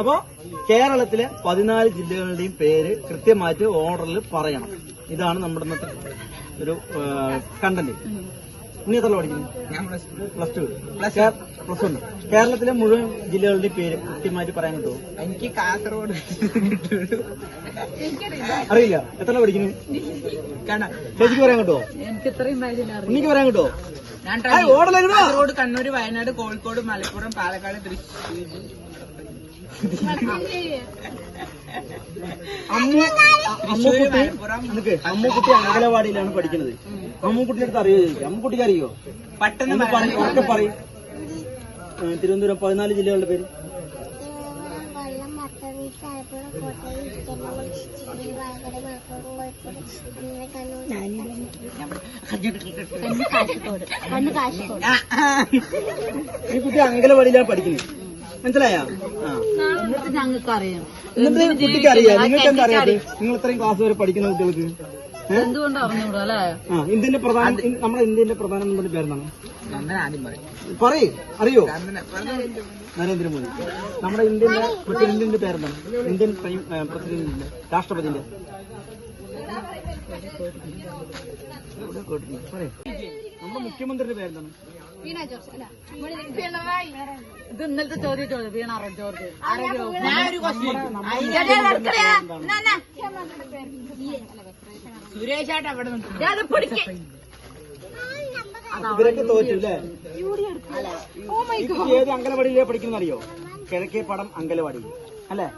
അപ്പോ കേരളത്തിലെ പതിനാല് ജില്ലകളുടെയും പേര് കൃത്യമായിട്ട് ഓർഡറിൽ പറയണം. ഇതാണ് നമ്മുടെ ഇന്നത്തെ ഒരു കണ്ടന്റ് ഇനി എത്ര പഠിക്കുന്നു? Plus two. Plus plus one. കേരളത്തിലെ മുഴുവൻ ജില്ലകളുടെ പേര് കൃത്യമായിട്ട് പറയാൻ കിട്ടുമോ എനിക്ക് കാസർഗോഡ് അറിയില്ല. എത്ര പഠിക്കുന്നു? ചേച്ചിക്ക് പറയാൻ കിട്ടുമോ എനിക്ക് ഇത്രയും എനിക്ക് പറയാൻ കിട്ടുമോ. കാസർഗോഡ് കണ്ണൂർ വയനാട് കോഴിക്കോട് മലപ്പുറം പാലക്കാട് തൃശ്ശൂർ അമ്മുക്കുട്ടി നിനക്ക് അമ്മുക്കുട്ടി അങ്കലവാടിയിലാണ് പഠിക്കുന്നത്. അമ്മുക്കുട്ടിയുടെ അടുത്ത് അറിയോ ചോദിക്കും? അമ്മുക്കുട്ടിക്ക് അറിയോ? പെട്ടെന്ന് പറഞ്ഞു ഒക്കെ പറയും. തിരുവനന്തപുരം പതിനാല് ജില്ലകളുടെ പേര്. ഈ കുട്ടി അങ്കലവാടിയിലാണ് പഠിക്കുന്നത്. മനസ്സിലായ? ആ. ഞങ്ങൾക്ക് അറിയാം എന്നിട്ട് കുട്ടിക്ക് അറിയാം നിങ്ങൾക്ക് എന്താ അറിയാതെ നിങ്ങൾ ഇത്രയും ക്ലാസ് വരെ പഠിക്കുന്ന കുട്ടികൾക്ക്? എന്തുകൊണ്ട് അറിഞ്ഞൂടാ അല്ലേ? ആ ഇന്ത്യന്റെ പ്രധാന നമ്മുടെ ഇന്ത്യന്റെ പ്രധാനമന്ത്രി പേരെന്താണ്? പറയും. അറിയോ. നരേന്ദ്രമോദി. നമ്മുടെ ഇന്ത്യന്റെ പ്രസിഡന്റിന്റെ പേരെന്താണ്? ഇന്ത്യൻ പ്രൈം പ്രസിഡന്റിന്റെ രാഷ്ട്രപതിന്റെ. നമ്മുടെ മുഖ്യമന്ത്രിയുടെ പേരെന്താണ്? ഇത് ഇന്നലത്തെ ചോദ്യം വീണ ജോർജ്. അവിടെ നിൽക്കും. ഇവരൊക്കെ തോറ്റു അല്ലേ? ഈ കുട്ടി ഏത് അങ്കലവാടിയിലാണ് പഠിക്കുന്ന അറിയോ കിഴക്കേപ്പടം അങ്കലവാടി അല്ലേ?